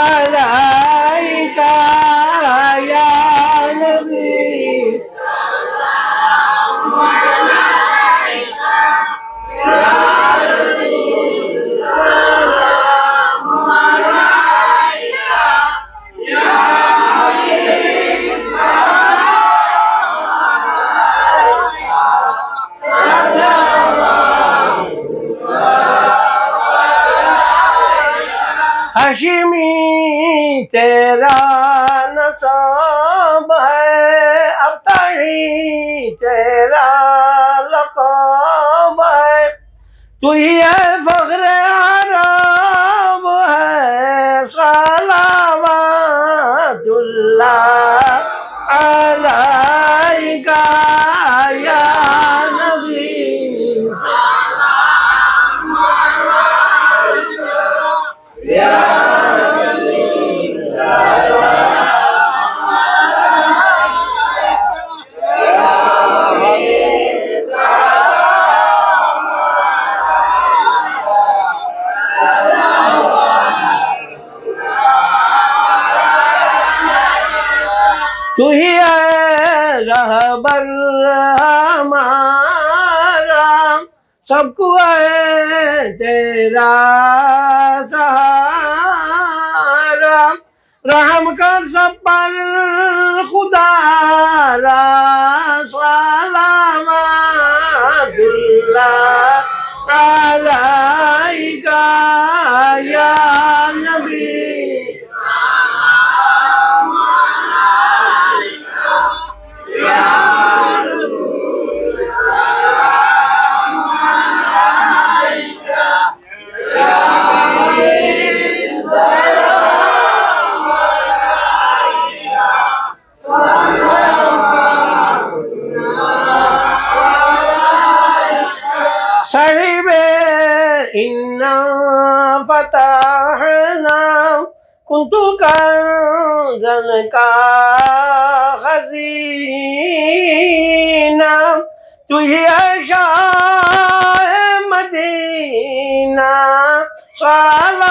malaikat तेरा नसाब है अब तही तेरा लकाब है तू ही है फख्र आराम है सलावतुल्लाह अलैका या नबी तू তুই রহবর হামারা সবকু তেরা সহারা। রহম কর সব পর খুদারা। সাহিবে ইন্না ফাতাহনা কুন্তু কাজান কা খাজিনা তুই আশা মদিনা সালামাতুল্লাহ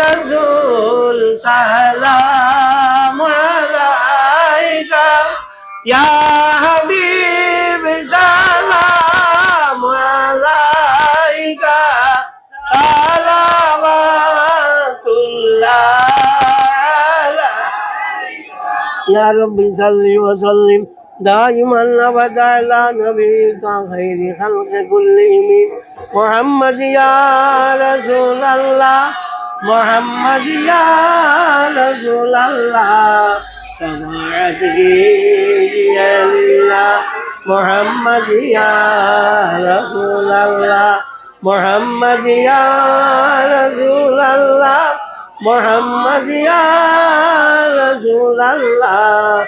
রসুল সালাম আলাইকা ইয়া হাবিব সালাম আলাইকা সালামাতুল্লাহ ইয়া রব্বি সাল্লি ওয়া সাল্লিম। دائما ابدا على نبيك خير خلق كلهم محمد يا رسول الله محمد يا رسول الله شفاعتك يا لله محمد يا رسول الله محمد يا رسول الله محمد يا رسول الله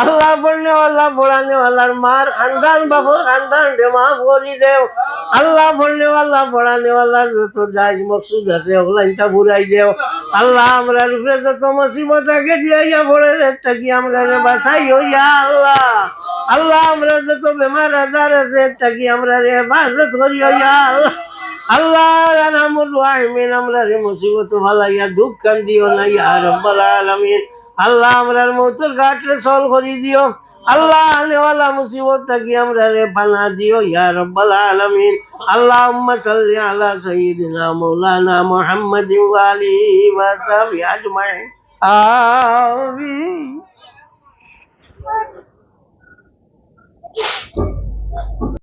আল্লাহ বলনেওয়ালা পড়ানেওয়ালার মার খানদান বাবুর খানদান রে মাফ করি দেও আল্লাহ বলনেওয়ালা পড়ানেওয়ালার যত যাই মকসুদ আছে, ওগুলাইটা বুড়াই দেও। আল্লাহ আমরা রূপে যত মুসিবত আগে দিয়া পড়ে রে, তাকি আমরা রে বাসাই হইয়া আল্লাহ। আল্লাহ আমরা যত বেমার আজার আছে, তাকি আমরা রে হেফাজত করি হইয়া আল্লাহ। আল্লাহ আমরা রে মুসিবত ভালাইয়া দুঃখ কান্দিও না, ইয়া রব্বাল আলামিন। আল্লাহ আমরার মৌতর ঘাট রে সল করি দিও। আল্লাহ আনেওয়ালা মুসিবত থাকি আমরা রে পানা দিও, ইয়া রব্বাল আলামিন। আল্লাহুম্মা সাল্লি আলা সাইয়্যিদিনা মাওলানা মুহাম্মাদিন ওয়া আলিহি ওয়া সাহবিহি আজমাইন। আমিন।